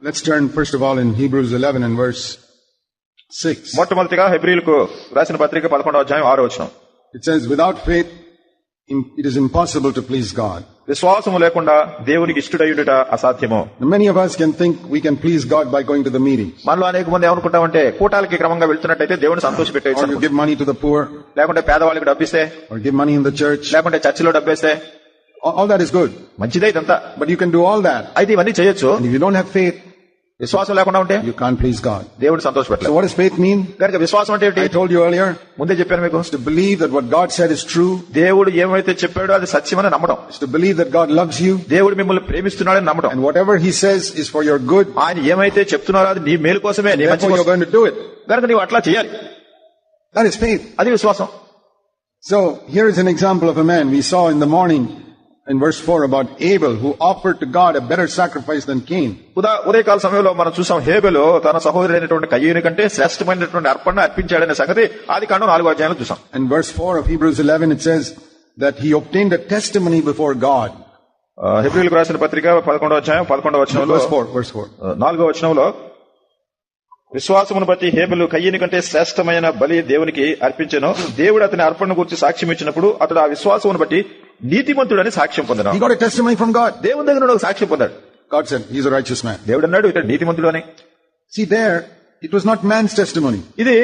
Let's turn first of all in Hebrews 11 and verse 6. మొట్టమొదటిగా హెబ్రిలకు రాసిన పత్రిక పదకొండవ అధ్యాయం ఆరో వచ్చిన It says, without faith, im- it is impossible to please God. విశ్వాసము లేకుండా దేవునికి ఇష్టడయుట అసాధ్యము Now, many of us can think we can please God by going to the meetings. మనలో అనేక మంది ఏమనుకుంటామంటే కూటాలకి క్రమంగా వెళ్తున్నట్టయితే దేవుని సంతోష Or you పెట్టేయచ్చు give money to the poor, లేకుంటే పేదవాళ్ళకి డబ్బిస్తే or give money in the church. లేకుంటే చర్చిలో డబ్బేస్తే All all that is good. మంచిదే ఇదంతా But you can do all that. అయితే ఇవన్నీ చేయొచ్చు And if you don't have faith, విశ్వాసం లేకుండా ఉంటే you can't please God. దేవుడు So సంతోషపెట్టలేదు what does faith mean? కనుక విశ్వాసం అంటే ఏంటి I told you earlier, ముందే చెప్పాను మీకు to believe that what God said is true, దేవుడు ఏమైతే చెప్పాడో అది సత్యమని నమ్మడం is to believe that God loves you, దేవుడు మిమ్మల్ని ప్రేమిస్తున్నాడని నమ్మడం and whatever He says is for your good, ఆయన ఏమైతే చెప్తున్నారో అది నీ మేలు కోసమే నీ మంచి therefore you're కోసం going to do it. కనుక నీవు అట్లా చేయాలి That is faith. అది విశ్వాసం So here is an example of a man we saw in the morning In verse 4 about Abel who offered to God a better sacrifice than Cain. ఉదా ఉదయకాల సమయంలో మనం చూసాం హేబెలు తన సహోదరైనటువంటి కయ్యూని కంటే శ్రేష్టమైనటువంటి అర్పణ అర్పించాడనే సంగతి ఆది కాండం నాలుగో అధ్యాయంలో చూసాం And verse 4 of Hebrews 11 it says that he obtained a testimony before God. ఆ, హెబ్రిలకు రాసిన పత్రిక పదకొండవ అధ్యాయం పదకొండవ వచనంలో Verse 4, verse 4. ఆ, నాలుగో వచనంలో విశ్వాసమును బట్టి హేబెలు కయ్యని కంటే శ్రేష్టమైన బలి దేవునికి అర్పించెను దేవుడు అతని అర్పణ గురించి సాక్ష్యం ఇచ్చినప్పుడు అతడు ఆ విశ్వాసమును బట్టి నీతిమంతుడని సాక్ష్యం He పొందినాడు got a testimony from God. దేవుని దగ్గర నుండి ఒక సాక్ష్యం పొందాడు God said, he's a righteous man. దేవుడు అన్నాడు ఇతడు నీతిమంతుడు అని See there, it was not man's testimony. ఇది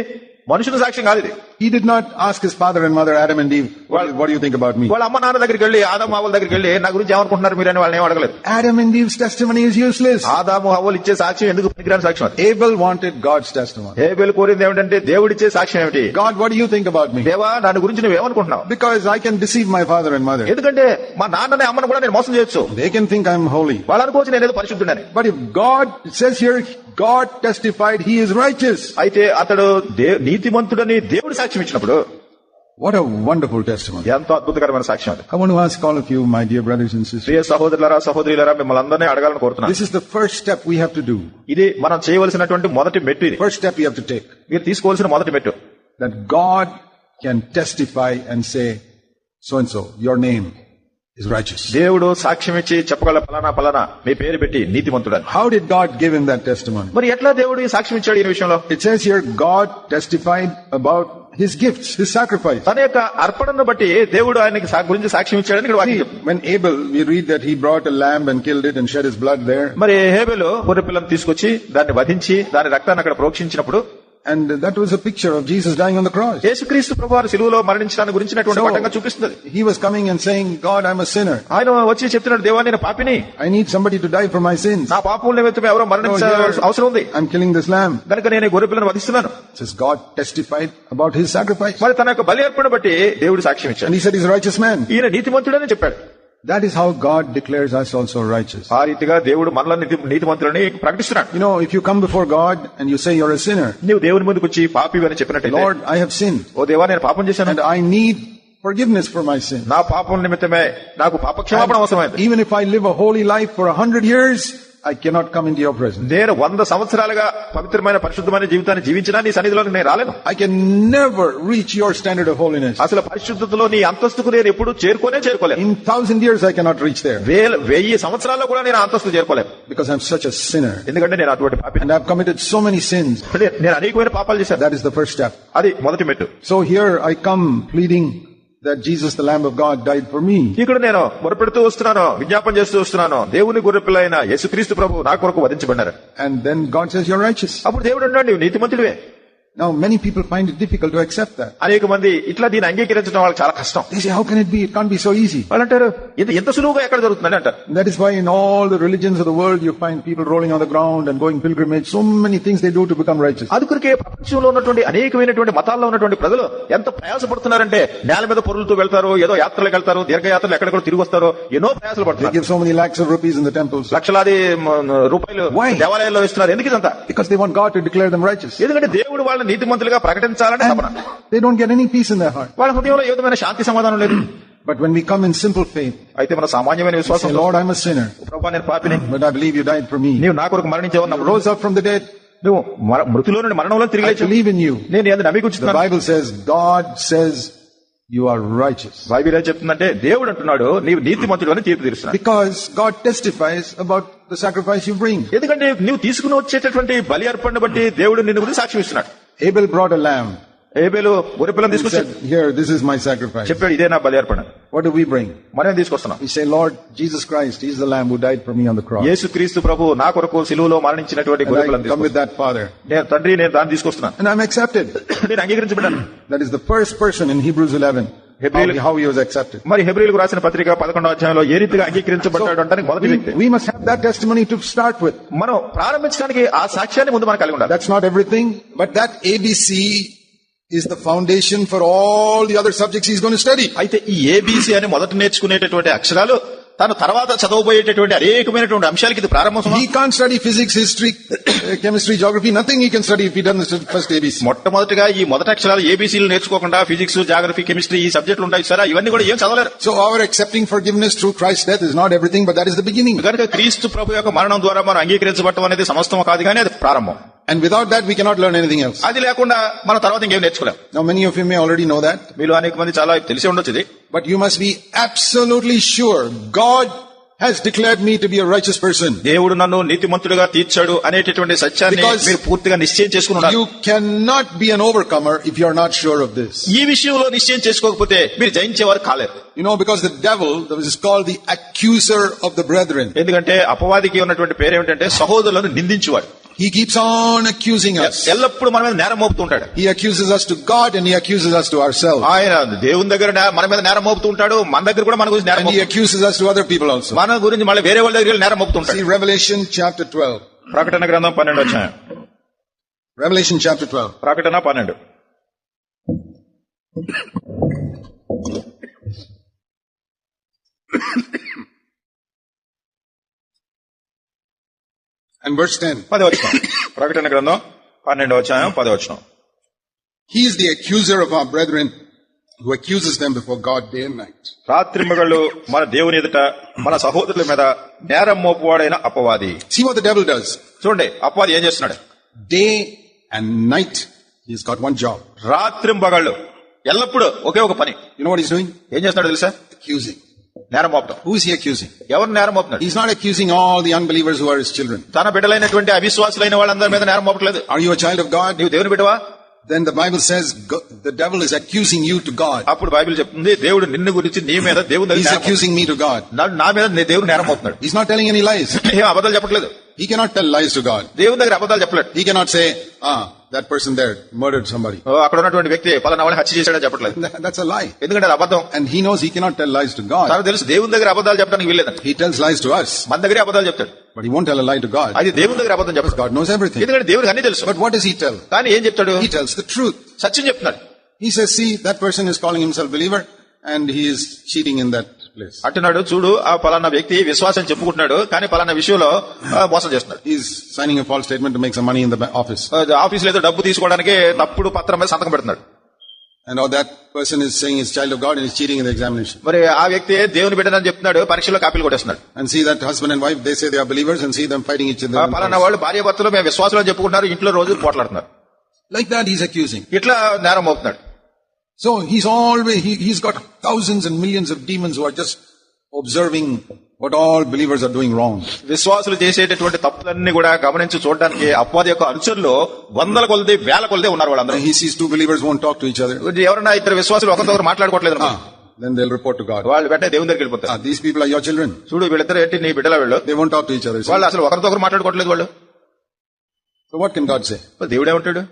మనుషుల సాక్ష్యం కాదు ఇది He did not ask his father and mother, Adam and Eve, what, what do you think about me? వాళ్ళ అమ్మ నాన్న దగ్గరికి వెళ్ళి ఆదాము హవ్వల దగ్గరికి వెళ్ళి నా గురించి ఏమనుకుంటున్నారు మీరని వాళ్ళని ఏం అడగలేదు Adam and Eve's testimony is useless. ఆదాము హవ్వలు ఇచ్చే సాక్ష్యం ఎందుకు పనికిరాని సాక్ష్యం అది Abel wanted God's testimony. హేబెలు కోరింది ఏమిటంటే దేవుడిచ్చే సాక్ష్యం ఏమిటి God, what do you think about me? దేవా నన్ను గురించి నువ్వేమనుకుంటున్నావు Because I can deceive my father and mother. ఎందుకంటే మా నాన్నని అమ్మను కూడా నేను మోసం చేయొచ్చు They can think I'm holy. వాళ్ళు అనుకోవచ్చు నేను ఏదో పరిశుద్ధుడని But if God, it says here, God testified he is righteous. అయితే అతడు దే- నీతిమంతుడని దేవుడు సాక్ష్యం ఇచ్చినప్పుడు What a wonderful testimony. ఎంతో అద్భుతకరమైన సాక్ష్యం అది I want to ask all of you, my dear brothers and sisters. ప్రియ సహోదరులారా సహోదరులారా మిమ్మల్ని అందరినీ అడగాలని కోరుతున్నాను This is the first step we have to do. ఇది మనం చేయవలసినటువంటి మొదటి మెట్టు ఇది First step we have to take. మీరు తీసుకోవాల్సిన మొదటి మెట్టు That God can testify and say, so and so, your name is righteous. దేవుడు సాక్ష్యం ఇచ్చి చెప్పగల పలానా పలానా మీ పేరు పెట్టి నీతిమంతుడని How did God give him that testimony? మరి ఎట్లా దేవుడు ఈ సాక్ష్యం ఇచ్చాడు ఈ విషయంలో It says here, God testified his gifts, his sacrifice. తన యొక్క అర్పణను బట్టి దేవుడు ఆయనకి గురించి సాక్ష్యం ఇచ్చాడని ఇక్కడ వాక్యం when Abel, we read that he brought a lamb and killed it and shed his blood there. మరి హేబెలు గొర్రె పిల్లని తీసుకొచ్చి దాన్ని వధించి దాని రక్తాన్ని అక్కడ ప్రోక్షించినప్పుడు And that was a picture of Jesus dying on the cross. యేసుక్రీస్తు ప్రభువారు సిలువలో మరణించడానికి గురించినటువంటి పటంగా చూపిస్తుంది He was coming and saying, God, I'm a sinner. ఆయన వచ్చి చెప్తున్నాడు దేవా నేను పాపిని I need somebody to die for my sins. నా పాపముల నిమిత్తం ఎవరో మరణించాల్సిన అవసరం ఉంది I'm killing this lamb. కనుక నేను ఈ గొర్రె పిల్లని వధిస్తున్నాను says God testified about his sacrifice. మరి తన యొక్క బలి అర్పణ బట్టి దేవుడు సాక్ష్యం And ఇచ్చాడు he said he's a righteous man. ఈయన నీతిమంతుడని చెప్పాడు That is how God declares us also righteous. ఆ రీతిగా దేవుడు మనలో నీతి నీతిమంతులని ప్రకటిస్తున్నాడు You know, if you come before God and you say you're a sinner, నీవు దేవుని ముందుకు వచ్చి పాపి అని చెప్పినట్టయితే Lord, I have sinned ఓ దేవా నేను పాపం చేశాను and I need forgiveness for my sin. నా పాపం నిమిత్తమే నాకు పాప క్షమాపణ అవసరమైంది Even if I live a holy life for a hundred years, I cannot come in your presence నేను వంద సంవత్సరాలుగా పవిత్రమైన పరిశుద్ధమైన జీవితాన్ని జీవించడానికి సన్నిధిలోకి నేను రాలేను. I can never reach your standard of holiness అసలు పరిశుద్ధతలో నీ అంతస్తుకు నేను ఎప్పుడు చేరుకోనే చేరుకోలేదు in thousand years I cannot reach there వెయ్యి సంవత్సరాల్లో కూడా నేను అంతస్తు చేరుకోలేదు బికాస్ ఐఎమ్ సచ్ ఎందుకంటే నేను అటువంటి పాపి. And committed so many sins నేను అనేకమైన పాపాలు చేశాను. That is the first step అది మొదటి మెట్టు. So here I come pleading that Jesus, the Lamb of God, died for me. ఇక్కడ నేను మొరపెడుతూ వస్తున్నాను విజ్ఞాపన చేస్తూ వస్తున్నాను దేవుని గొర్రెపిల్ల అయిన యేసుక్రీస్తు ప్రభు నా కొరకు వధించబడ్డారు And then God says, You're righteous. అప్పుడు దేవుడు అన్నాడు నీవు నీతిమంతుడివే Now, many people find it difficult to accept that. అనేక మంది ఇట్లా దీన్ని అంగీకరించడం వాళ్ళకి చాలా కష్టం They say, How can it be? It can't be so easy. వాళ్ళు అంటారు ఇది ఎంత సులువుగా ఎక్కడ జరుగుతుందని అంటారు that is why in all the religions of the world, you find people rolling on the ground and going pilgrimage. So many things they do to become righteous. అందుకొరకే ప్రపంచంలో ఉన్నటువంటి అనేకమైనటువంటి మతాల్లో ఉన్నటువంటి ప్రజలు ఎంత ప్రయాసపడుతున్నారంటే నేల మీద పొరులతో వెళ్తారు ఏదో యాత్రలకు వెళ్తారు దీర్ఘయాత్రలు ఎక్కడెక్కడ తిరిగి వస్తారు ఎన్నో ప్రయాసలు They పడుతున్నారు give so many lakhs of rupees in the temples లక్షలాది రూపాయలు? దేవాలయాల్లో ఇస్తున్నారు ఎందుకు ఇదంతా because they want God to declare them righteous. ఎందుకంటే దేవుడు వాళ్ళని నీతిమంతులుగా ప్రకటించాలని తపన they don't get any peace in their heart. వాళ్ళ హృదయంలో ఏ విధమైన శాంతి సమాధానం లేదు But when we come in simple faith, అయితే మన సామాన్యమైన విశ్వాసం Lord, I'm a sinner, ప్రభా నేను పాపిని but I believe you died for me. నీవు నా కొరకు మరణించేవన్నప్పుడు Rose up from the dead. నువ్వు మృతిలో నుండి మరణంలో తిరిగి లేచావు. believe in you. నేను అది The నమ్మికుంటున్నాను Bible says, God says you are righteous. Bible ఏం చెప్తుందంటే దేవుడు అంటున్నాడు నీవు నీతిమంతుడు అని తీర్పు తీరుస్తున్నాడు Because God testifies about the sacrifice you bring. ఎందుకంటే నువ్వు తీసుకుని వచ్చేటటువంటి బలి అర్పణను బట్టి దేవుడు నిన్ను గురించి సాక్ష్యం ఇస్తున్నాడు Abel brought a lamb. Abel గొర్రెపిల్లని He తీసుకొచ్చాడు said, here, this is my sacrifice. చెప్పాడు ఇదే నా బలి అర్పణ What do we bring? మనం తీసుకొస్తున్నాం We say, Lord Jesus Christ, He's the lamb who died for me on the cross. యేసు క్రీస్తు ప్రభు నా కొరకు సిలువలో మరణించినటువంటి And I గొర్రెపిల్లని come with that Father. తీసుకొస్తున్నాను. నేను తండ్రి నేను దాన్ని తీసుకొస్తున్నాను And I'm accepted. నేను అంగీకరించబడ్డాను That is the first person in Hebrews 11. మరి హెబ్రిల్కు రాసిన పత్రిక పదకొండో అధ్యాయంలో ఏ రీతిగా అంగీకరించబడ్డాడు అంటే మొదటి వ్యక్తి. మనీ టు స్టార్ట్ విత్ మనం ప్రారంభించడానికి ఆ సాక్ష్యాన్ని ముందు మనం కలిగి ఉండాలి. That's not everything but that A B C is the foundation for all the other subjects is gonna study అయితే ఈ ఏబిసి అని మొదట నేర్చుకునేటటువంటి అక్షరాలు తను తర్వాత చదవబోయేటటువంటి అనేకమైనటువంటి అంశాలకి ఇది ప్రారంభం ఈ can study physics history chemistry geography nothing ఈ కెన్ స్టడీ ఫీ ఫస్ట్ ఏబిసి మొట్టమొదటిగా ఈ మొదటి అక్షరాలు ఏబీసీలు నేర్చుకోకుండా ఫిజిక్స్ జాగ్రఫీ కెమిస్ట్రీ ఈ సబ్జెక్టులు ఉంటాయి. సార్ ఇవన్నీ కూడా ఏం చదవలేరు? So our accepting forgiveness through Christ death is not everything but that is the beginning కనుక క్రీస్తు ప్రభు యొక్క మరణం ద్వారా మనం అంగీకరించబడటం అనేది సమస్తం కాదు కానీ అది ప్రారంభం. And without that we cannot learn anything అది లేకుండా మనం తర్వాత ఇంకేం నేర్చుకోలేము many of you may already know that మీరు అనేక మంది చాలా తెలిసి ఉండొచ్చు but you must be absolutely sure God has declared me to be a righteous person. దేవుడు నన్ను నీతిమంతుడిగా తీర్చాడు అనేటటువంటి సత్యాన్ని మీరు పూర్తిగా నిశ్చయం చేసుకుని ఉండాలి You cannot be an overcomer if you are not sure of this. ఈ విషయంలో నిశ్చయం చేసుకోకపోతే మీరు జయించేవారు కాలేరు You know, because the devil that is called the accuser of the brethren. ఎందుకంటే అపవాదికి ఉన్నటువంటి పేరు ఏమిటంటే సహోదరులను నిందించువాడు He keeps on accusing us. ఎల్లప్పుడూ మన మీద నేరం మోపుతూ ఉంటాడు He accuses us to God and he accuses us to ourselves. ఆయన దేవుని దగ్గర నే- మన మీద నేరం మోపుతూ ఉంటాడు మన దగ్గర కూడా మన గురించి నేరం And he మోపుతూ accuses us to other people also. మన గురించి మళ్ళీ వేరే వాళ్ళ దగ్గర వెళ్ళి నేరం మోపుతూ ఉంటాడు See Revelation chapter 12. ప్రకటన గ్రంథం పన్నెండు వచ్చాయి Revelation chapter 12. ప్రకటన పన్నెండు And verse 10. పదవచనం ప్రకటన గ్రంథం పన్నెండు వచ్చాయం పదవచనం He is the accuser of our brethren who accuses them before God day and night. రాత్రి మగళ్ళు మన దేవుని ఎదుట మన సహోదరుల మీద నేరం మోపువాడైన అపవాది See what the devil does. చూడండి అపవాది ఏం చేస్తున్నాడు Day and night, he's got one job. ఎల్లప్పుడూ ఒకే ఒక పని You know what he's doing? ఏం చేస్తున్నాడు తెలుసా Accusing. నేరం మోపటం Who is he accusing? ఎవరు నేరం మోపుతున్నాడు He's not accusing all the unbelievers who are his children. తన బిడ్డలైనటువంటి అవిశ్వాసులైన వాళ్ళందరి మీద నేరం మోపట్లేదు Are you a child of God? నీవు దేవుని బిడ్డవా Then the Bible says go- the devil is accusing you to God. అప్పుడు బైబిల్ చెప్తుంది దేవుడు నిన్ను గురించి నీ మీద నేరం మోపుతున్నాడు. accusing me to God. నా- మీద దేవుడు నేరం మోపుతున్నాడు He's not telling any lies. ఏం అబద్ధాలు చెప్పట్లేదు He cannot tell lies to God. దేవుని దగ్గర అబద్ధాలు చెప్పలేడు He cannot say, ah, that person there murdered somebody. ఓ, అక్కడ ఉన్నటువంటి వ్యక్తి పలానా వాడిని హత్య చేశాడని చెప్పట్లేదు That- That's a lie. ఎందుకంటే అది అబద్ధం And he knows he cannot tell lies to God. తనకు తెలుసు దేవుని దగ్గర అబద్ధాలు చెప్పడానికి వీల్లేదని He tells lies to us, మన దగ్గరే అబద్ధాలు చెప్తాడు but he won't tell a lie to God. అది దేవుని దగ్గర అబద్ధం చెప్పాడు God knows everything. ఎందుకంటే దేవుడికి అన్ని తెలుసు But what does he tell? కానీ ఏం చెప్తాడు He tells the truth. సత్యం చెప్తున్నాడు He says, see, that person is calling himself believer and he is cheating in that place. అంటున్నాడు చూడు ఆ పలానా వ్యక్తి విశ్వాసం చెప్పుకుంటున్నాడు కానీ పలానా విషయంలో మోసం చేస్తున్నాడు He's signing a false statement to make some money in the ba- office. ఆ, ఆఫీసులో ఏదో డబ్బు తీసుకోవడానికి తప్పుడు పత్రం మీద సంతకం పెడుతున్నాడు And now that person is saying he's child of God and he's cheating in the examination. మరి ఆ వ్యక్తి దేవుని బిడ్డనని చెప్తున్నాడు పరీక్షలో కాపీలు కొట్టేస్తున్నాడు And see that husband and wife, they say they are believers and see them fighting each other. పలానా. వాళ్ళు భార్య భర్తలు మేము విశ్వాసంలో చెప్పుకుంటున్నారు ఇంట్లో రోజు పోట్లాడుతున్నారు Like that he's accusing. ఇట్లా నేరం మోపుతున్నాడు So he's always, he, he's got thousands and millions of demons who are just observing what all believers are doing wrong. విశ్వాసులు చేసేటటువంటి తప్పులన్నీ కూడా గమనించి చూడడానికి అపవాది యొక్క అనుచరులు వందల కొలది వేల కొలది ఉన్నారు వాళ్ళందరూ And he sees two believers won't talk to each other. ఎవరన్నా ఇద్దరు విశ్వాసులు ఒకరితో మాట్లాడుకోవట్లేదు Ah, then they'll report to God. వాళ్ళు వెంటనే దేవుని దగ్గరికి వెళ్ళిపోతారు Ah, these people are your children. చూడు వీళ్ళిద్దరు ఏంటి నీ బిడ్డల వీళ్ళు They won't talk to each other. See? వాళ్ళు అసలు ఒకరితో ఒకరు మాట్లాడుకోవట్లేదు వాళ్ళు So what can God say? మరి దేవుడు ఏమంటాడు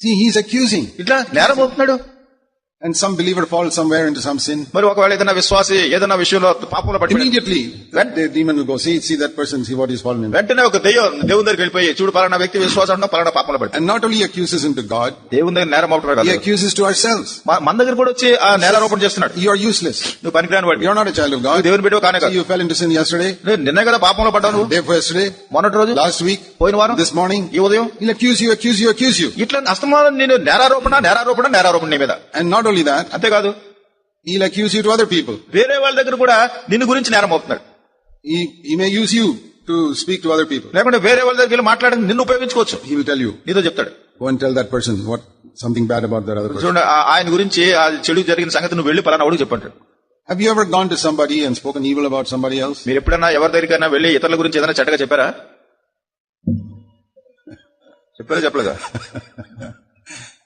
See, he's accusing. ఇట్లా నేరం మోపుతున్నాడు And some believer falls somewhere into some sin. మరి ఒకవేళ ఏదైనా విశ్వాసి ఏదైనా విషయంలో పాపంలో పట్టి Immediately, that the demon will go, see, see that person, see what he's fallen in. వెంటనే ఒక దెయ్యం దేవుని దగ్గరికి వెళ్ళిపోయి చూడు పలానా వ్యక్తి విశ్వాసం ఉన్నా పలానా పాపంలో పట్టి And not only accuses him to God, దేవుని దగ్గర నేరం మోపడం he కాదు accuses to ourselves. మా- మన దగ్గర కూడా వచ్చి ఆ నేరారోపణ చేస్తున్నాడు You are useless. నువ్వు పనికిరాని వాడి You're not a child of God. దేవుని బిడ్డ కానే See, కాదు you fell into sin yesterday, నువ్వు నిన్నే కదా పాపంలో పడ్డావు నువ్వు day before yesterday, మొన్నటి రోజు last week, పోయిన వారం this morning. ఈ ఉదయం He'll accuse you, accuse you, accuse you. ఇట్లా అస్తమానం నేను నేరారోపణ నేరారోపణ నేరారోపణ నీ మీద And not not only that అంతేకాదు he like uses you to other people వేరే వాళ్ళ దగ్గర కూడా నిన్ను గురించి నేరం అవుతున్నాడు uses you to speak to other people లేకుంటే వేరే వాళ్ళ దగ్గర వెళ్ళి మాట్లాడి నిన్ను ఉపయోగించుకోవచ్చు. హీ విల్ టెల్ యూ నీతో చెప్తాడు. Go tell that person what something bad about there చూడండి ఆయన గురించి ఆ చెడు జరిగిన సంగతి నువ్వు వెళ్ళి పలానా వాడు చెప్పాడు Have you ever gone to somebody and spoken evil about somebody else? మీరు ఎప్పుడైనా ఎవరి దగ్గరికైనా వెళ్ళి ఇతరుల గురించి ఏదైనా చెడ్డగా చెప్పారా? చెప్పారా చెప్పలేదా?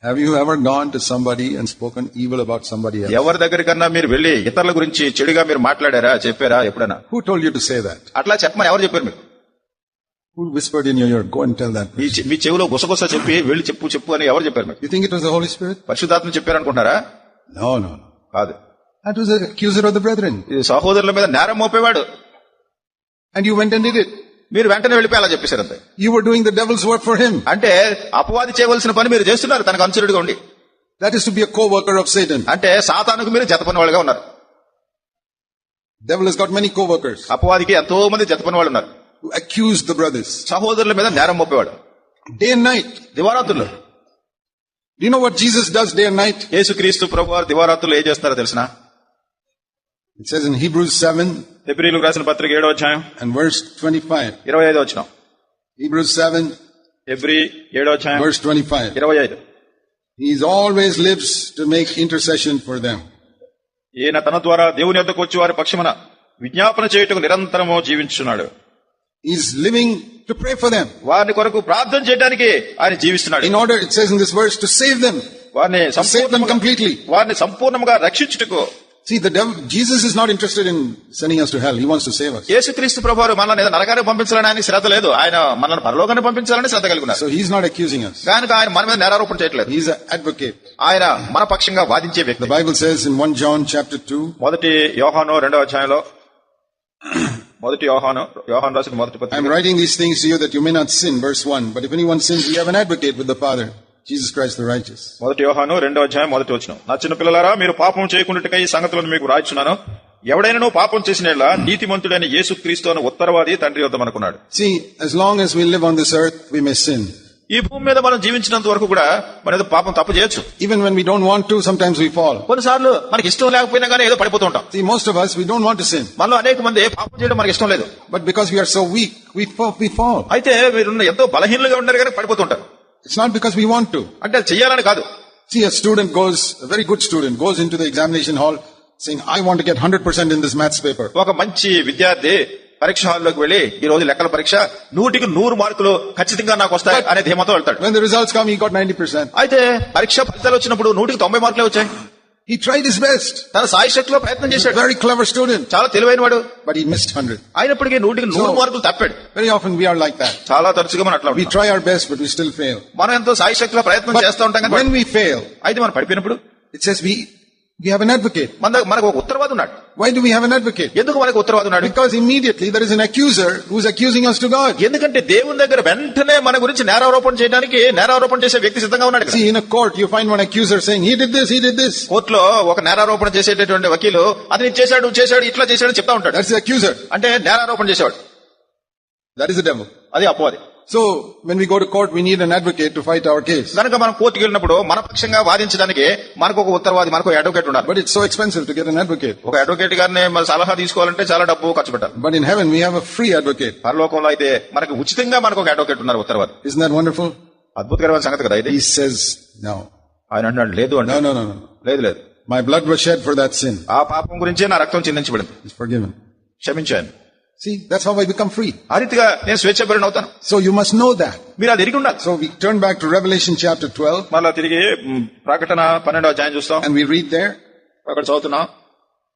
Have you ever gone to somebody and spoken evil about somebody else? ఎవరి దగ్గరికన్నా మీరు వెళ్ళి ఇతరుల గురించి చెడుగా మీరు మాట్లాడారా చెప్పారా ఎప్పుడైనా Who told you to say that? అట్లా చెప్పమని ఎవరు చెప్పారు Who whispered in your ear, go and tell that? మీ చెవిలో గుసగుస చెప్పి వెళ్ళి చెప్పు చెప్పు అని ఎవరు చెప్పారు మీకు You think it was the Holy Spirit? పరిశుద్ధాత్మ చెప్పారనుకుంటారా No, no, no. కాదు That was the accuser of the brethren. ఇది సహోదరుల మీద నేరం మోపేవాడు And you went and did it. మీరు వెంటనే వెళ్ళిపోయేలా చెప్పేశారు అంతే. Your doing the devil's work for him అంటే అపవాది చేయవలసిన పని మీరు చేస్తున్నారు తనకు అనుచరుడుగా ఉండి. That is to be a coworker of Satan అంటే సాతానుకు మీరు జత వాళ్ళుగా ఉన్నారు. Devil has got many coworkers అపవాదికి ఎంతో మంది జతపని వాళ్ళు ఉన్నారు అక్యూజ్ ద బ్రదర్స్ సహోదరుల మీద నేరం మోపేవాడు. డే నైట్ దివారాత్రులు. You know what Jesus does day night యేసుక్రీస్తు ప్రభువార్ దివారాత్రులు ఏం చేస్తారో తెలుసా It says in Hebrews 7 ఫిబ్రిలకు రాసిన పత్రిక ఏడో అధ్యాయం and verse 25. ఇరవై ఐదు వచ్చిన Hebrews 7 ఫిబ్రి ఏడో అధ్యాయం verse 25. ఇరవై ఐదు He always lives to make intercession for them. ఈయన తన ద్వారా దేవుని యొద్దకు వచ్చి వారి పక్షమున విజ్ఞాపన చేయుటకు నిరంతరము జీవించున్నాడు He's living to pray for them. వారిని కొరకు ప్రార్థన చేయడానికి ఆయన జీవిస్తున్నాడు In order, it says in this verse, to save them. వారిని To save them సంపూర్ణంగా completely. వారిని సంపూర్ణంగా రక్షించుటకు See, the devil, Jesus is not interested in sending us to hell. He wants to save us. యేసుక్రీస్తు ప్రభు వారు మనల్ని ఏదో నరకానికి పంపించాలని ఆయన శ్రద్ధ లేదు ఆయన మనల్ని పరలోకాన్ని పంపించాలని శ్రద్ధ కలిగి ఉన్నారు So he's not accusing us. కనుక ఆయన మన మీద నేరారోపణ చేయట్లేదు He's an advocate. ఆయన మన పక్షంగా వాదించే The వ్యక్తి Bible says in 1 John chapter 2, మొదటి యోహాను రెండో అధ్యాయంలో మొదటి యోహాను యోహాను రాసిన మొదటి I'm పత్రిక writing these things to you that you may not sin. Verse 1. But if anyone sins, we have an advocate with the Father, Jesus Christ the righteous. మొదటి యోహాను రెండో అధ్యాయం మొదటి వచ్చిన నా చిన్న పిల్లలారా మీరు పాపం చేయకుండా ఈ సంగతులను మీకు రాయిచున్నాను ఎవడైనా పాపం చేసిన నీతిమంతుడైన యేసుక్రీస్తు అని ఉత్తరవాది తండ్రి వద్ద మనకున్నాడు See, as long as we live on this earth, we may sin. ఈ భూమి మీద మనం జీవించినంత వరకు కూడా మన ఏదో పాపం తప్పు చేయొచ్చు Even when we don't want to, sometimes we fall. కొన్నిసార్లు మనకి ఇష్టం లేకపోయినా కానీ ఏదో పడిపోతూ ఉంటాం See, most of us, we don't want to sin. మనలో అనేక మంది పాపం చేయడం మనకి ఇష్టం లేదు we are so weak, we fall. We fall. అయితే మీరు ఎంతో బలహీనలుగా ఉన్నారు కానీ పడిపోతుంటారు It's not because we want to. అంటే అది చెయ్యాలని కాదు See, a student goes, a very good student, goes into the examination hall saying, I want to get 100% in this maths paper. ఒక మంచి విద్యార్థి పరీక్ష హాల్లోకి వెళ్ళి ఈ రోజు లెక్కల పరీక్ష నూటికి నూరు మార్కులు ఖచ్చితంగా నాకు వస్తాయి అనే ధీమాతో వెళ్తాడు When the results come, he got 90%. అయితే పరీక్ష ఫలితాలు వచ్చినప్పుడు నూటికి తొంభై మార్కులే వచ్చాయి He tried his best. తన సాయి శక్తిలో ప్రయత్నం చేశాడు very clever student, చాలా తెలివైన వాడు but he missed 100. అయినప్పటికీ నూటికి నూరు మార్కులు తప్పాడు Very often we are like that. చాలా తరచుగా మనం అట్లా We try our best, but we still fail. మనం ఎంతో సాయి శక్తిలో ప్రయత్నం చేస్తూ ఉంటాం when కానీ we fail, అయితే మనం పడిపోయినప్పుడు it says we, we have an advocate. మన మనకు ఒక ఉత్తరవాది ఉన్నాడు Why do we have an advocate? ఎందుకు మనకు ఉత్తరవాది ఉన్నాడు Because immediately there is an accuser who's accusing us to God. ఎందుకంటే దేవుని దగ్గర వెంటనే మన గురించి నేరారోపణ చేయడానికి నేరారోపణ చేసే వ్యక్తి సిద్ధంగా ఉన్నాడు ఇక్కడ. See, in a court, you find one accuser saying, he did this, he did this. కోర్టులో ఒక నేరారోపణ చేసేటటువంటి వకీలు అతను ఇది చేశాడు చేశాడు ఇట్లా చేశాడు చెప్తా ఉంటాడు That's the accuser. అంటే నేరారోపణ చేసేవాడు That is the devil. అది అపవాది So, when we go to court, we need an advocate to fight our case. కనుక మనం కోర్టుకి వెళ్ళినప్పుడు మన పక్షంగా వాదించడానికి మనకు ఒక ఉత్తరవాది మనకు అడ్వకేట్ ఉండాలి But it's so expensive to get an advocate. ఒక అడ్వకేట్ గారిని మన సలహా తీసుకోవాలంటే చాలా డబ్బు ఖర్చు పెట్టాలి But in heaven, we have a free advocate. పరలోకంలో అయితే మనకు ఉచితంగా మనకు ఒక అడ్వకేట్ ఉన్నారు ఉత్తరవాది Isn't that wonderful? అద్భుతకరమైన సంగతి కదా ఇది He says, no. ఆయన అంటున్నాడు లేదు No, అంటే no, no, no. లేదు లేదు My blood was shed for that sin. ఆ పాపం గురించే నా రక్తం చిందించబడింది It's forgiven. క్షమించాను See, that's how I become free. ఆ రీతిగా నేను స్వేచ్ఛపరిని అవుతాను So you must know that. మీరు అది ఎరిగి ఉండాలి So we turn back to Revelation chapter 12 మళ్ళా తిరిగి మ్, ప్రకటన పన్నెండో అధ్యాయం చూస్తాం and we read there. అక్కడ చదువుతున్నాం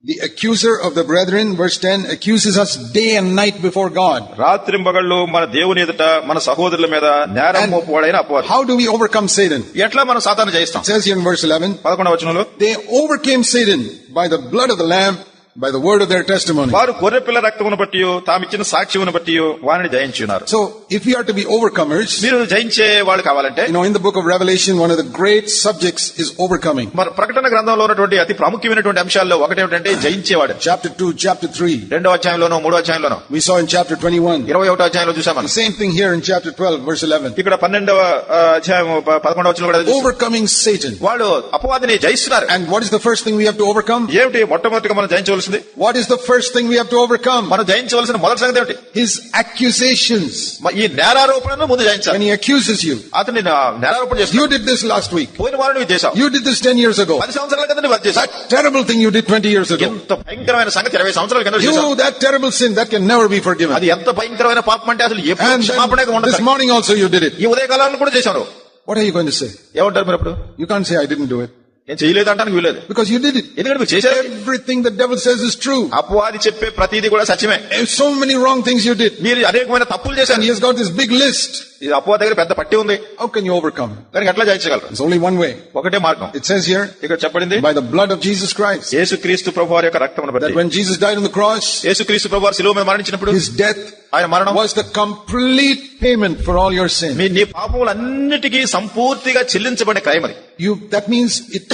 The accuser of the brethren, verse 10, accuses us day and night before God. రాత్రింబగళ్ళు మన దేవుని ఎదుట మన సహోదరుల మీద నేరం And- మోపువాడైన అపవాది How do we overcome Satan? ఎట్లా మనం సాతాను జయిస్తాం It says here in verse 11, పదకొండవ వచనంలో they overcame Satan by the blood of the Lamb, by the word of their testimony. వారు గొర్రె పిల్ల రక్తమును బట్టి తామిచ్చిన సాక్ష్యమును బట్టి వారిని జయించున్నారు So if we are to be overcomers, మీరు జయించే వాళ్ళు కావాలంటే you know, in the book of Revelation, one of the great subjects is overcoming. మరి ప్రకటన గ్రంథంలో ఉన్నటువంటి అతి ప్రాముఖ్యమైనటువంటి అంశాల్లో ఒకటేమిటంటే జయించేవాడు Chapter 2, chapter 3. రెండో అధ్యాయంలోనో మూడో అధ్యాయంలోనో We saw in chapter 21. ఇరవై ఒకటో అధ్యాయంలో చూసాం same thing here in chapter 12, verse 11. ఇక్కడ పన్నెండవ ఆ, అధ్యాయం ప- పదకొండవ వచనంలో కూడా. Overcoming Satan. వాళ్ళు అపవాదిని జయిస్తున్నారు And what is the first thing we have to overcome? ఏమిటి మొట్టమొదటిగా మనం జయించవలసిన జయించవలసింది What is the first thing we have to overcome? మనం జయించవలసిన మొదటి సంగతి ఏమిటి His accusations. మ- ఈ నేరారోపణను ముందు జయించాలి When he accuses you. అతన్ని నా- నేరారోపణ చేస్తాడు You did this last week. పోయిన వారం నువ్వు చేశావు You did this 10 years ago. పది సంవత్సరాల కింద నువ్వు అది చేశావు That terrible thing you did 20 years ago. ఎంత భయంకరమైన సంగతి ఇరవై సంవత్సరాల కింద చేశావు You, that terrible sin, that can never be forgiven. అది ఎంత భయంకరమైన పాపం అంటే అసలు ఎప్పుడు And క్షమాపణ then, ఉండదు this morning also you did it. ఈ ఉదయకాలంలో కూడా చేశాను What are you going to say? ఏమంటారు మీరు అప్పుడు You can't say I didn't do it. నేను చేయలేదు అంటానికి వీలేదు Because you did it. ఎందుకంటే మీరు చేశారు Everything the devil says is true. అపవాది చెప్పే ప్రతిదీ కూడా సత్యమే There's so many wrong things you did. మీరు అనేకమైన తప్పులు And చేశారు he has got this big list. ఇది అపవాది దగ్గర పెద్ద పట్టి ఉంది How can you overcome? దానికి ఎట్లా జయించగలరు There's only one way. ఒకటే మార్గం It says here, ఇక్కడ చెప్పబడింది by the blood of Jesus Christ. యేసుక్రీస్తు ప్రభు వారి యొక్క రక్తమును That బట్టి when Jesus died on the cross, యేసుక్రీస్తు ప్రభు వారు శిలువ మీద మరణించినప్పుడు his death ఆయన మరణం was the complete payment for all your sin. మీ నీ పాపములన్నిటికీ సంపూర్తిగా చెల్లించబడిన క్రైమ్ అది You, that means it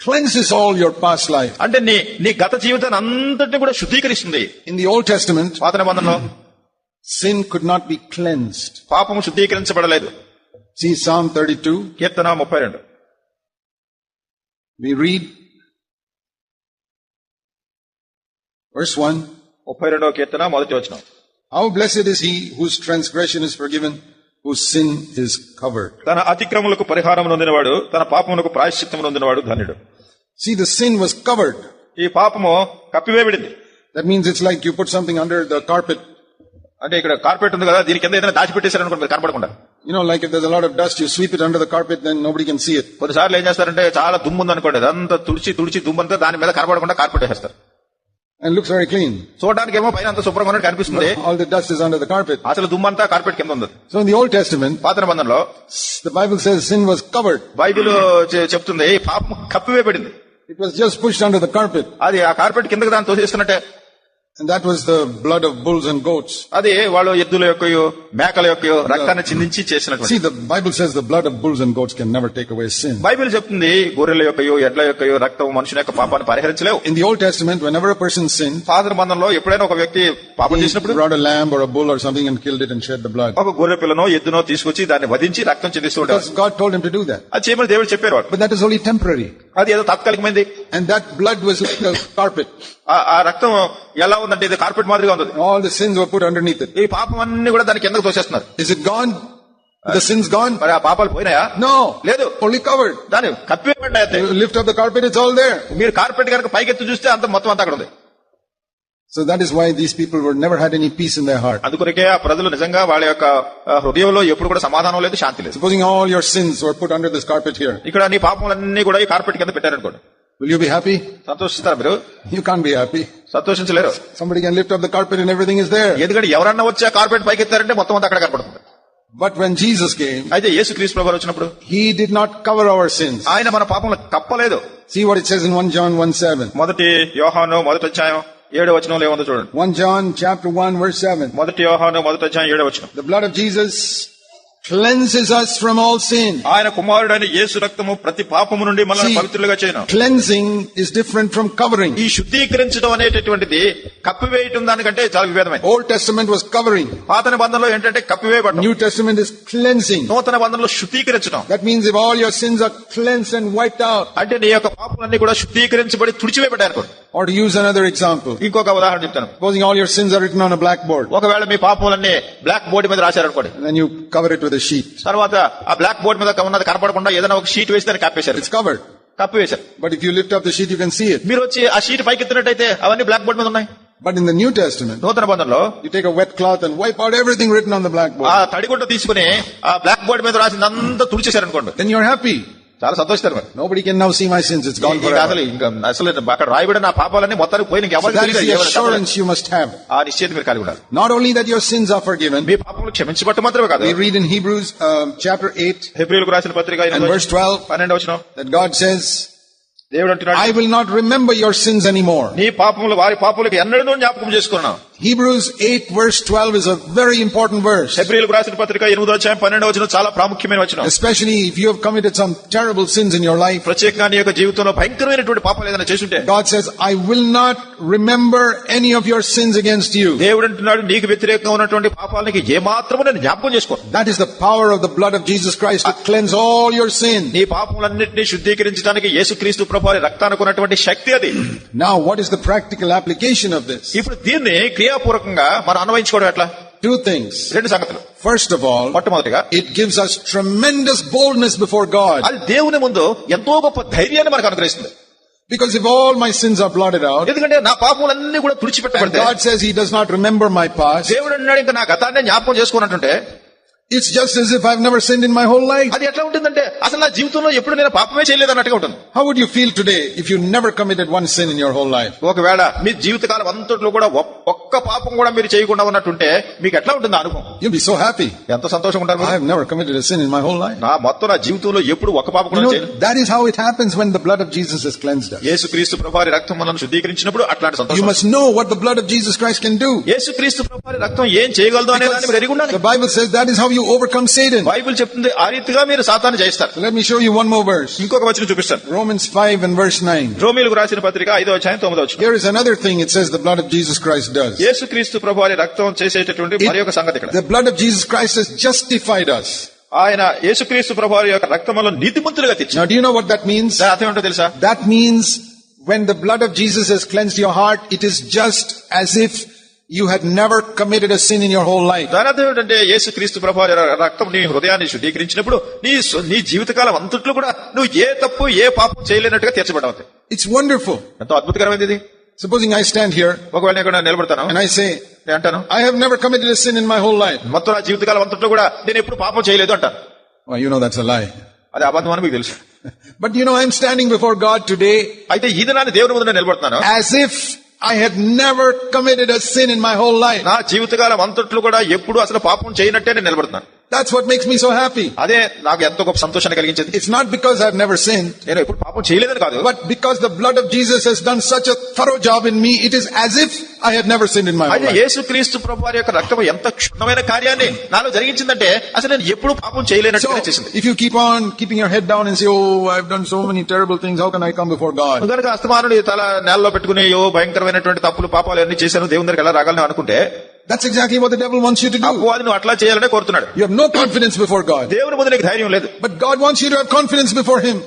cleanses all your past life. అంటే నీ నీ గత జీవితాన్ని అంతటిని కూడా శుద్ధీకరిస్తుంది In the Old Testament, పాత నిబంధనలో sin could not be cleansed. పాపము శుద్ధీకరించబడలేదు See Psalm 32. కీర్తన ముప్పై రెండు We read verse 1. ముప్పై రెండవ కీర్తన మొదటి వచనం How blessed is he whose transgression is forgiven, whose sin is covered. తన అతిక్రములకు పరిహారం నొందినవాడు తన పాపములకు ప్రాయశ్చిత్తం నొందినవాడు ధన్యుడు See, the sin was covered. ఈ పాపము కప్పివేయబడింది That means it's like you put something under the carpet. అంటే ఇక్కడ కార్పెట్ ఉంది కదా దీని కింద ఏదైనా దాచిపెట్టేశారనుకోండి మీరు కనపడకుండా like if there's a lot of dust, you sweep it under the carpet, then nobody can see it. కొన్నిసార్లు ఏం చేస్తారంటే చాలా దుమ్ము ఉంది అనుకోండి అదంతా తుడిచి తుడిచి దుమ్ము అంతా దాని మీద కనపడకుండా కార్పెట్ వేసేస్తారు And looks very clean. చూడడానికి ఏమో పైన అంత శుభ్రంగా ఉన్నట్టు కనిపిస్తుంది All the dust is under the carpet. అసలు దుమ్ము అంతా కార్పెట్ కింద ఉంది So in the Old Testament, పాత నిబంధనలో the Bible says sin was covered. Bible చెప్తుంది పాపం కప్పివేయబడింది It was just pushed under the carpet. అది ఆ కార్పెట్ కిందకి దాన్ని తోసేస్తున్నట్టే And that was the blood of bulls and goats. అది వాళ్ళు ఎద్దుల యొక్కయో మేకల యొక్కయో రక్తాన్ని చిందించి చేసినటువంటి See, the Bible says the blood of bulls and goats can never take away sin. Bible చెప్తుంది గొర్రెల యొక్కయో ఎడ్ల యొక్కయో రక్తం మనుషుల యొక్క పాపాన్ని పరిహరించలేవు In the Old Testament, whenever a person sinned, పాత బంధంలో ఎప్పుడైనా ఒక వ్యక్తి పాపం చేసినప్పుడు brought a lamb or a bull or something and killed it and shed the blood. ఒక గొర్రె పిల్లనో ఎద్దునో తీసుకొచ్చి దాన్ని వధించి రక్తం చెందిస్తూ ఉంటారు God told him to do that. అది చేయమని దేవుడు చెప్పారు But that is only temporary. అది ఏదో తాత్కాలికమైంది And that blood was like a carpet. ఆ- ఆ రక్తం ఎలా ఉందంటే ఇది కార్పెట్ మాదిరిగా ఉంది All the sins were put underneath it. ఈ పాపం అన్ని కూడా దాని కిందకు తోసేస్తున్నారు Is it gone? The sin's gone? మరి ఆ పాపాలు పోయినాయా No. లేదు. దాన్ని కప్పివేయబడినాయి అంతే. You lift up the carpet, it's all there. మీరు కార్పెట్ కనుక పైకెత్తి చూస్తే అంత మొత్తం అంతా అక్కడ ఉంది So that is why these people were never had any peace in their heart. అందుకొరకే ఆ ప్రజలు నిజంగా వాళ్ళ యొక్క హృదయంలో ఎప్పుడు కూడా సమాధానం లేదు శాంతి లేదు Supposing all your sins were put under this carpet here, ఇక్కడ నీ పాపములన్నీ కూడా ఈ కార్పెట్ కింద పెట్టారనుకోండి will you be happy? సంతోషిస్తారా మీరు You can't be happy. సంతోషించలేరు Somebody can lift up the carpet and everything is there. ఎందుకంటే ఎవరన్నా వచ్చి ఆ కార్పెట్ పైకి ఎత్తారంటే మొత్తం అంతా అక్కడ కనపడుతుంది But when Jesus came, అయితే యేసు క్రీస్తు ప్రభు వారు వచ్చినప్పుడు He did not cover our sins. ఆయన మన పాపములు కప్పలేదు See what it says in 1 John 1 7. మొదటి యోహాను మొదటి అధ్యాయం ఏడో వచనంలో ఏముందో చూడండి 1 John chapter 1 verse 7. మొదటి యోహాను మొదటి అధ్యాయం ఏడో వచనం The blood of Jesus cleanses us from all sin. ఆయన కుమారుడైన యేసు రక్తము ప్రతి పాపము నుండి మనల్ని పవిత్రులుగా చేయను Cleansing is different from covering. ఈ శుద్ధీకరించడం అనేటటువంటిది కప్పివేయటం దానికంటే చాలా విభేదమైంది Old Testament was covering. పాత నిబంధనలో ఏంటంటే కప్పివేయబడటం New Testament is cleansing. నూతన బంధంలో శుద్ధీకరించడం That means if all your sins are cleansed and wiped out. అంటే నీ యొక్క పాపలన్నీ కూడా శుద్ధీకరించబడి తుడిచివేయబడ్డాయి అనుకోండి Or to use another example, ఇంకొక ఉదాహరణ చెప్తాను supposing all your sins are written on a blackboard ఒకవేళ మీ పాపములన్నీ బ్లాక్ బోర్డు మీద రాశారనుకోండి and then you cover it with a sheet. తర్వాత ఆ బ్లాక్ బోర్డు మీద ఉన్నది కనపడకుండా ఏదైనా ఒక షీట్ వేసి దాన్ని కప్పేశారు It's covered. కప్పివేశారు But if you lift up the sheet, you can see it. మీరు వచ్చి ఆ షీట్ పైకి ఎత్తినట్టయితే అవన్నీ బ్లాక్ బోర్డు మీద ఉన్నాయి But in the New Testament, నూతన బంధంలో you take a wet cloth and wipe out everything written on the ఆ blackboard. తడిగుడ్డ తీసుకుని ఆ బ్లాక్ బోర్డు మీద రాసిందంతా తుడిచేశారు అనుకోండి Then you're happy. చాలా సంతోషిస్తారు మరి Nobody can now see my sins. It's gone ఇంకా అసలు forever. ఇంకా అసలు అక్కడ రాయబడిన నా పాపాలన్నీ మొత్తానికి పోయి So ఇంకెవరికి that is తెలియదు, the ఎవరికి చెప్పలేదు. assurance you must have. ఆ నిశ్చయిత మీరు కలిగి ఉండాలి Not only that your sins are forgiven, మీ పాపములు క్షమించబట్ట మాత్రమే కాదు we read in Hebrews um, chapter 8 హెబ్రిలకు రాసిన పత్రిక and ఎనిమిదో verse 12 పన్నెండు వచ్చిన that God says, దేవుడు అంటున్నాడు I will not remember your sins anymore. నీ పాపములు వారి పాపములకు ఎన్నడూ జ్ఞాపకం చేసుకున్నావు Hebrews 8 verse 12 is a very important verse. హెబ్రిలకు రాసిన పత్రిక ఎనిమిదో అధ్యాయం పన్నెండు వచ్చిన చాలా ప్రాముఖ్యమైన వచ్చిన Especially if you have committed some terrible sins in your life. ప్రత్యేకంగా నీ యొక్క జీవితంలో భయంకరమైనటువంటి పాపాలు ఏదైనా చేసుంటే God says, I will not remember any of your sins against you. దేవుడు అంటున్నాడు నీకు వ్యతిరేకంగా ఉన్నటువంటి పాపాలకి ఏ మాత్రము నేను జ్ఞాపకం చేసుకో That is the power of the blood of Jesus Christ to cleanse all your sin. నీ పాపములన్నింటినీ శుద్ధీకరించడానికి యేసుక్రీస్తు ప్రభావి రక్తానికి ఉన్నటువంటి శక్తి అది Now, what is the practical application of this? ఇప్పుడు దీన్ని క్రియాపూర్వకంగా మనం అన్వయించుకోవడం ఎట్లా Two things. రెండు సంగతులు First of all, మొట్టమొదటిగా it gives us tremendous boldness before God. అది దేవుని ముందు ఎంతో గొప్ప ధైర్యాన్ని మనకు అనుగ్రహిస్తుంది Because if all my sins are blotted out, ఎందుకంటే నా పాపములన్నీ కూడా and తుడిచిపెట్టబడితే God says He does not remember my past, దేవుడు అన్నాడు ఇంకా నా గతాన్ని జ్ఞాపకం చేసుకున్నట్టుంటే it's just as if I've never sinned in my whole life. అది ఎట్లా ఉంటుందంటే అసలు నా జీవితంలో ఎప్పుడు నేను పాపమే చేయలేదు అన్నట్టుగా ఉంటుంది How would you feel today if you never committed one sin in your whole life? ఒకవేళ మీ జీవితకాలం అంతట్లో కూడా ఒక్- ఒక్క పాపం కూడా మీరు చేయకుండా ఉన్నట్టుంటే మీకు ఎట్లా ఉంటుంది ఆ అనుభవం You'll be so happy. ఎంత సంతోషంగా ఉంటారు I మీరు? have never committed a sin in my whole life. నా మొత్తం నా జీవితంలో ఎప్పుడు ఒక్క పాపం You కూడా know, చేయలేదు that is how it happens when the blood of Jesus has cleansed us. యేసుక్రీస్తు ప్రభారి రక్తం మనల్ని శుద్ధీకరించినప్పుడు అట్లాంటి You సంతోషం must know what the blood of Jesus Christ can do. యేసుక్రీస్తు ప్రభారి రక్తం ఏం చేయగలదు అనే దాన్ని మీరు ఎరిగి ఉండాలి The Bible says that is how you overcome Satan. Bible చెప్తుంది ఆ రీతిగా మీరు సాతాన్ని జయిస్తారు So let me show you one more verse. ఇంకొక వచనం చూపిస్తాను Romans 5 and verse 9. రోమిలకు రాసిన పత్రిక ఐదో అధ్యాయం తొమ్మిదో వచ్చిన Here is another thing it says the blood of Jesus Christ does. యేసుక్రీస్తు ప్రభారి రక్తం చేసేటటువంటి మరి ఒక సంగతి ఇక్కడ The blood of Jesus Christ has justified us. ఆయన యేసుక్రీస్తు ప్రభారి యొక్క రక్తములో నీతిమంతులుగా తెచ్చి Now do you know what that means? దాని అర్థం ఏంటో తెలుసా That means when the blood of Jesus has cleansed your heart, it is just as if you had never committed a sin in your whole life. దాని అర్థం ఏంటంటే యేసుక్రీస్తు ప్రభావి రక్తం నీ హృదయాన్ని శుద్ధీకరించినప్పుడు నీ నీ జీవితకాలం అంతట్లో కూడా నువ్వు ఏ తప్పు ఏ పాపం చేయలేనట్టుగా తీర్చబడవుతాయి It's wonderful. ఎంతో అద్భుతకరమైనది ఇది Supposing I stand here ఒకవేళ నేను నిలబడతాను and I say, నేను అంటాను I have never committed a sin in my whole life. మొత్తం నా జీవితకాలం అంతట్లో కూడా నేను ఎప్పుడు పాపం చేయలేదు అంటాను you know that's a lie. అది అబద్ధం అని మీకు తెలుసు But you know, I'm standing before God today అయితే ఈ దినాన్ని దేవుని ముందు నేను నిలబడుతున్నాను as I had never committed a sin in my whole life నా జీవితకాలం అంతట్లో కూడా ఎప్పుడు అసలు పాపం చేయనట్టే నేను నిలబడతాను That's what makes me so happy. అదే నాకు ఎంతో గొప్ప సంతోషాన్ని కలిగించేది It's not because I've never sinned, నేను ఎప్పుడు పాపం చేయలేదని కాదు but because the blood of Jesus has done such a thorough job in me, it is as if I had never sinned in my whole అయితే life. యేసుక్రీస్తు ప్రభు వారి యొక్క రక్తం ఎంత క్షుణ్ణమైన కార్యాన్ని నాలో జరిగించిందంటే అసలు నేను ఎప్పుడు పాపం So, చేయలేనట్టుగా చేసింది if you keep on keeping your head down and say, oh, I've done so many terrible things, how can I come before God? కనుక అస్తమానుడు తల నేలలో పెట్టుకుని ఓ భయంకరమైనటువంటి తప్పులు పాపాలు అన్ని చేశాను దేవుని దగ్గరికి ఎలా రాగలను అనుకుంటే that's exactly what the devil wants you to do అప్పుడు నువ్వు అట్లా చేయాలనే కోరుతున్నాడు. You have no confidence before God దేవుని ముందు నీకు ధైర్యం లేదు. But God wants you to have confidence before him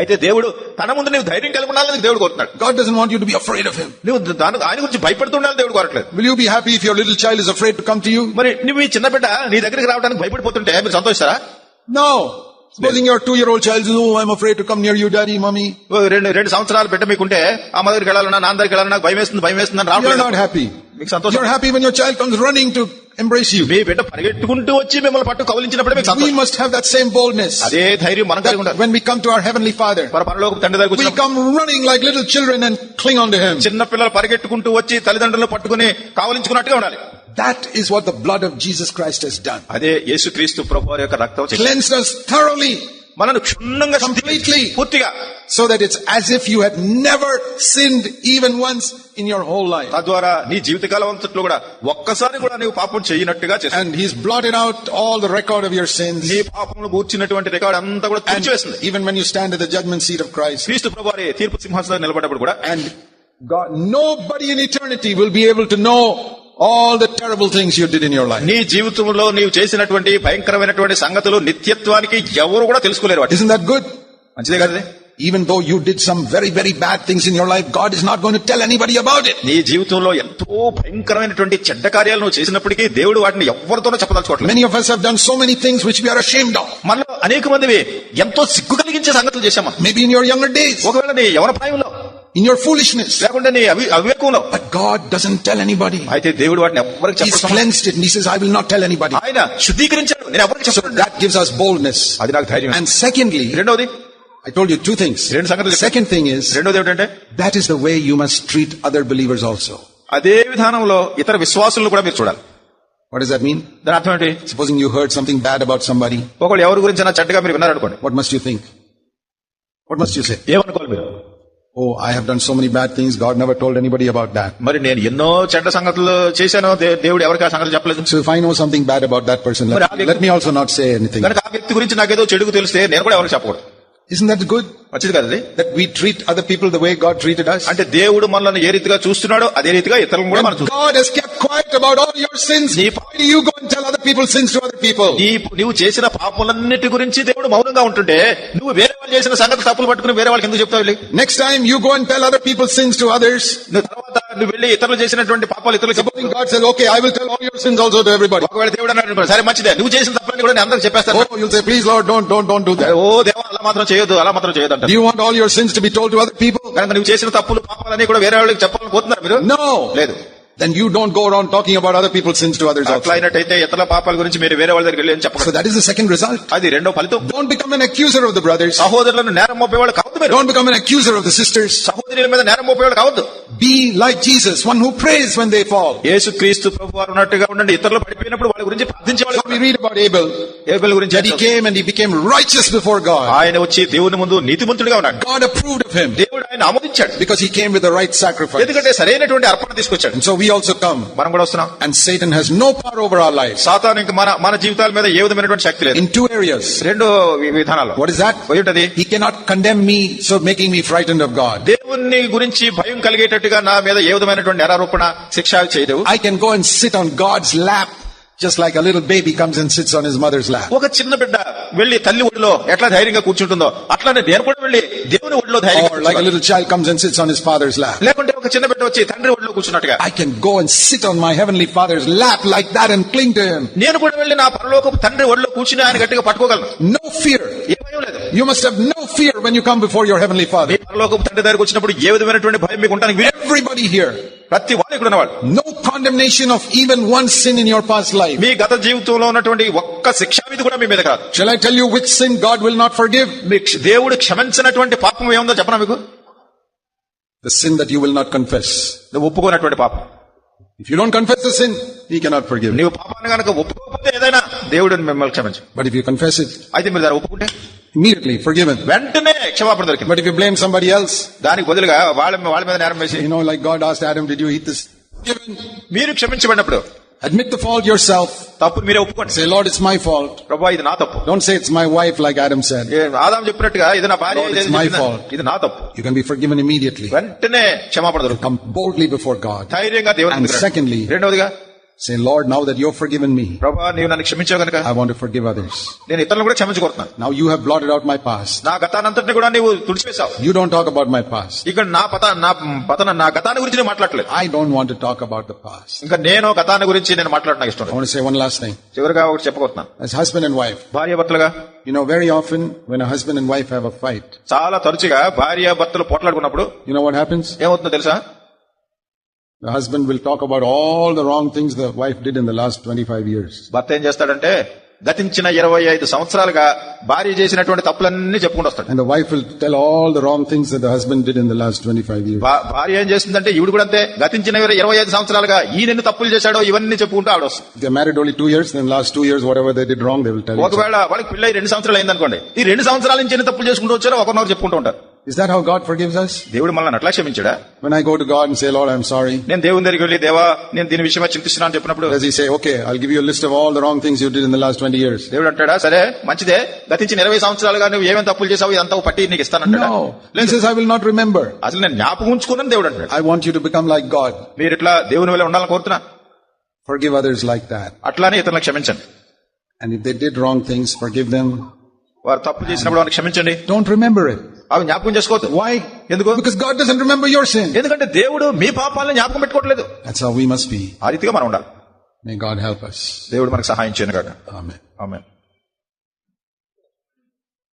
అయితే దేవుడు తన ముందు నీకు ధైర్యం కలిగి ఉండాలని దేవుడు కోరుతున్నాడు. God doesn't want you to be afraid of him నువ్వు దాని దాని గురించి భయపడుతుండాలని దేవుడు కోరట్లేదు. Will you be happy if your little child is afraid to come to you మరి నువ్వు ఈ చిన్న బిడ్డ నీ దగ్గరికి రావడానికి భయపడిపోతుంటే మీరు సంతోషిస్తారా? No Supposing your two-year-old child says, oh, I'm afraid to come near you, daddy, mommy. You're not happy. మీకు సంతోషం You're happy when your child comes running to embrace you. మీ బిడ్డ పరిగెట్టుకుంటూ వచ్చి మిమ్మల్ని పట్టు కౌలించినప్పుడే మీకు We సంతోషం must have that same boldness. అదే ధైర్యం మనం కలిగి That ఉండాలి when we come to our Heavenly Father, మన పరలోక తండ్రి దగ్గర we వచ్చినప్పుడు come running like little children and cling on to Him. చిన్న పిల్లలు పరిగెట్టుకుంటూ వచ్చి తల్లిదండ్రులు పట్టుకుని కావలించుకున్నట్టుగా ఉండాలి That is what the blood of Jesus Christ has done. అదే యేసుక్రీస్తు ప్రభు వారి యొక్క రక్తం చేసింది. Cleansed us thoroughly మనను క్షుణ్ణంగా Completely. పూర్తిగా so that it's as if you had never sinned even once in your whole life. తద్వారా నీ జీవితకాలం అంతట్లో కూడా ఒక్కసారి కూడా నీవు పాపం చేయనట్టుగా చేస్తుంది And He's blotted out all the record of your sins. నీ పాపములు కూర్చున్నటువంటి రికార్డ్ అంతా కూడా తుడిచివేస్తుంది even when you stand at the judgment seat of Christ, క్రీస్తు ప్రభు వారి తీర్పు సింహాసనం నిలబడ్డప్పుడు కూడా and God, nobody in eternity will be able to know all the terrible things you did in your life. నీ జీవితంలో నీవు చేసినటువంటి భయంకరమైనటువంటి సంగతులు నిత్యత్వానికి ఎవరు కూడా తెలుసుకోలేరు వాటి Isn't that good? మంచిదే కదా Even though you did some very, very bad things in your life, God is not going to tell anybody about it. నీ జీవితంలో ఎంతో భయంకరమైనటువంటి చెడ్డ కార్యాలు నువ్వు చేసినప్పటికీ దేవుడు వాటిని ఎవరితోనూ చెప్పదలుచుకోవట్లేదు Many of us have done so many things which we are ashamed of. మనలో అనేక మందివి ఎంతో సిగ్గు కలిగించే సంగతులు చేశామా Maybe in your younger days, ఒకవేళ నీ యవన ప్రాయంలో in your foolishness. లేకుంటే నీ అవి అవివేకంలో But God doesn't tell anybody. అయితే దేవుడు వాటిని ఎవరికి He's చెప్పడం cleansed it and He says, I will not tell anybody. ఆయన శుద్ధీకరించాడు నేను ఎవరికి So చెప్పను that gives us boldness. అది నాకు ధైర్యం And secondly, రెండవది I told you two things. రెండు సంగతులు చెప్పాను. Second thing is, రెండోది ఏమిటంటే that is the way you must treat other believers also. అదే విధానంలో ఇతర విశ్వాసులను కూడా మీరు చూడాలి What does that mean? దాని అర్థం ఏంటి Supposing you heard something bad about somebody, ఒకళ్ళు ఎవరి గురించి చెడ్డగా మీరు విన్నారనుకోండి what must you think? What must you say? ఏమనుకోవాలి మీరు Oh, I have done so many bad things. God never told anybody about that. మరి నేను ఎన్నో చెడ్డ సంగతులు చేశాను దే- దేవుడు ఎవరికి ఆ సంగతులు చెప్పలేదు So if I know something bad about that person, let, let me also not say anything. కనుక ఆ వ్యక్తి గురించి నాకేదో చెడుకు తెలిస్తే నేను కూడా ఎవరికి చెప్పకూడదు isn't that good? వచ్చింది కదా that we treat other people the way God treat us అంటే దేవుడు మనల్ని ఏ రీతిగా చూస్తున్నాడు అదే రీతిగా ఇతరులను కూడా మనం God sins other people sins people నీ నువ్వు చేసిన పాపలన్నిటి గురించి దేవుడు మౌనంగా ఉంటుంటే నువ్వు వేరే వాళ్ళు చేసిన సంగతి తప్పులు పట్టుకుని వేరే వాళ్ళకి ఎందుకు చెప్తావు next time you gone and tell other people sins to others తర్వాత నువ్వు వెళ్ళి ఇతరులు చేసినటువంటి పాపాలు ఇతరులు చెప్పు ఓకే ఐ విల్ సరే మంచిదే. నువ్వు చేసిన తప్పని కూడా నేను అందరికి చెప్పేస్తాను. Please Lord don't don't don't ఓ దేవా అలా మాత్రం చేయదు అలా మాత్రం చేయదు అంటారు Do you want all your sins to be told to other people? కనుక నువ్వు చేసిన తప్పులు పాపాలన్నీ కూడా వేరే వాళ్ళకి చెప్పాలని పోతున్నారు మీరు No. లేదు Then you don't go around talking about other people's sins to others అట్లా also. అయినట్టయితే ఇతరుల పాపాల గురించి మీరు వేరే వాళ్ళ దగ్గరికి వెళ్ళి అని So చెప్పకూడదు that is the second result. అది రెండో ఫలితం Don't become an accuser of the brothers. సహోదరులను నేరం మోపేవాళ్ళు కావద్దు మీరు Don't become an accuser of the sisters. సహోదరుల మీద నేరం మోపేవాళ్ళు కావద్దు Be like Jesus, one who prays when they fall. యేసు క్రీస్తు ప్రభు వారు ఉన్నట్టుగా ఉండండి ఇతరులు పడిపోయినప్పుడు వాళ్ళ గురించి ప్రార్థించే So we వాళ్ళు read about Abel, Abel గురించి that he came and he became righteous before God. ఆయన వచ్చి దేవుని ముందు నీతిమంతుడిగా ఉన్నాడు God approved of him దేవుడు ఆయన ఆమోదించాడు because he came with the right sacrifice. ఎందుకంటే సరైనటువంటి అర్పణ తీసుకొచ్చాడు And so we also come మనం కూడా వస్తున్నాం and Satan has no power over our lives సాతాను ఇంక మన మన జీవితాల మీద ఏ విధమైనటువంటి శక్తి లేదు in two areas. రెండు విధానాలు What is that? ఏంటది He cannot condemn me, so making me frightened of God. దేవుని గురించి భయం కలిగేటట్టుగా నా మీద ఏ విధమైనటువంటి నేరారోపణ శిక్ష చేయదు I can go and sit on God's lap just like a little baby comes and sits on his mother's lap. ఒక చిన్న బిడ్డ వెళ్లి తల్లి ఒడిలో ఎట్లా ధైర్యంగా కూర్చుంటుందో అట్లానే నేను కూడా వెళ్లి దేవుని ఒడిలో ధైర్యంగా Or like a కూర్చోవాలి. little child comes and sits on his father's lap. లేకుంటే ఒక చిన్న బిడ్డ వచ్చి తండ్రి ఒడిలో కూర్చున్నట్టుగా I can go and sit on my heavenly father's lap like that and cling to him. నేను కూడా వెళ్లి నా పరలోకపు తండ్రి ఒడిలో కూర్చుని ఆయన గట్టిగా పట్టుకోగలను No fear. ఏ భయం లేదు You must have no fear when you come before your heavenly me father. పరలోకపు తండ్రి దగ్గరకు వచ్చినప్పుడు ఏ విధమైనటువంటి భయం మీకు ఉంటానికి వీలు Everybody here. ప్రతి వాళ్ళు ఇక్కడ ఉన్నవాళ్ళు No condemnation of even one sin in your past life. మీ గత జీవితంలో ఉన్నటువంటి ఒక్క శిక్షావిధి కూడా మీ మీద కాదు tell you which sin God will not forgive? మీ క్ష- దేవుడు క్షమించినటువంటి పాపం ఏముందో చెప్పనా మీకు The sin that you will not confess. నువ్వు ఒప్పుకోనటువంటి పాపం If you don't confess the sin, He cannot forgive. నీవు పాపాన్ని కనుక ఒప్పుకోకపోతే ఏదైనా దేవుడు మిమ్మల్ని క్షమించు But if you confess it, అయితే మీరు దాన్ని ఒప్పుకుంటే immediately forgiven. వెంటనే క్షమాపణ దొరికింది But if you blame somebody else, దానికి బదులుగా వాళ్ళ వాళ్ళ మీద నేరం వేసి you know, like God asked Adam, did you eat this? Forgiven. మీరు క్షమించబడినప్పుడు Admit the fault yourself. తప్పు మీరే ఒప్పుకోండి Say, Lord, it's my fault. ప్రభా ఇది నా తప్పు Don't say it's my wife like Adam said. ఏ ఆదాం చెప్పినట్టుగా ఇది నా భార్య Lord, ఇది it's my చెప్పిందా? fault. ఇది నా తప్పు You can be forgiven immediately. వెంటనే క్షమాపణ దొరుకుతుంది Come boldly before God. ధైర్యంగా దేవుని And ముందుకు రండి. secondly- రెండవదిగా Say, Lord, now that you've forgiven me, ప్రభా నీవు నన్ను క్షమించావు కనుక I want to forgive others. నేను ఇతరులను కూడా క్షమించుకుంటున్నాను Now you have blotted out my past. నా గతానంతటిని కూడా నీవు తుడిచివేశావు You don't talk about my past. ఇక్కడ నా పత నా పతన నా గతాన్ని గురించి నేను మాట్లాడలేదు I don't want to talk about the past. ఇంకా నేను గతాన్ని గురించి నేను మాట్లాడడం నాకు ఇష్టం want to say one last thing. చివరిగా ఒకటి చెప్పబోతున్నాను As husband and wife, భార్య భర్తలుగా you know, very often when a husband and wife have a fight, చాలా తరచుగా భార్య భర్తలు పోట్లాడుకున్నప్పుడు you know what happens? ఏమవుతుందో తెలుసా The husband will talk about all the wrong things the wife did in the last 25 years. భర్త ఏం చేస్తాడంటే గతించిన ఇరవై ఐదు సంవత్సరాలుగా భార్య చేసినటువంటి తప్పులన్నీ చెప్పుకుంటూ వస్తాడు And the wife will tell all the wrong things that the husband did in the last 25 years. భా- భార్య ఏం చేస్తుందంటే ఈవిడ కూడా అంతే గతించిన ఇరవై ఐదు సంవత్సరాలుగా ఈయన ఎన్ని తప్పులు చేశాడో ఇవన్నీ చెప్పుకుంటూ ఆవిడ వస్తుంది If they're married only two years, then last two years, whatever they did wrong, they will tell you. ఒకవేళ వాళ్ళకి పెళ్ళై రెండు సంవత్సరాలు అయిందనుకోండి ఈ రెండు సంవత్సరాల నుంచి ఎన్ని తప్పులు చేసుకుంటూ వచ్చారో ఒకరినొకరు చెప్పుకుంటూ ఉంటారు Is that how God forgives us? దేవుడు మనల్ని అట్లా క్షమించాడా When I go to God and say, Lord, I'm sorry, నేను దేవుని దగ్గరికి వెళ్ళి దేవా నేను దీని విషయమై చింతిస్తున్నాను చెప్పినప్పుడు does He say, okay, I'll give you a list of all the wrong things you did in the last 20 years? దేవుడు అంటాడా సరే మంచిదే గతించిన ఇరవై సంవత్సరాలుగా నువ్వు ఏమేమి తప్పులు చేసావు ఇదంతా ఒక పట్టి నీకు ఇస్తానంటాడా No. He లేదు says, I will not remember. అసలు నేను జ్ఞాపకం ఉంచుకున్నాను దేవుడు అంటాడు I want you to become like God. మీరు ఇట్లా దేవుని వల్ల ఉండాలని కోరుతున్నా Forgive others like that. అట్లానే ఇతరులను క్షమించండి And if they did wrong things, forgive them. వారు తప్పు చేసినప్పుడు వారిని క్షమించండి Don't remember it. అవి జ్ఞాపకం చేసుకోవద్దు Why? ఎందుకు Because God doesn't remember your sin. ఎందుకంటే దేవుడు మీ పాపాలను జ్ఞాపకం పెట్టుకోవట్లేదు That's how we must be. ఆ రీతిగా మనం ఉండాలి May God help us. దేవుడు మనకు సహాయం చేయను కాక Amen. ఆమె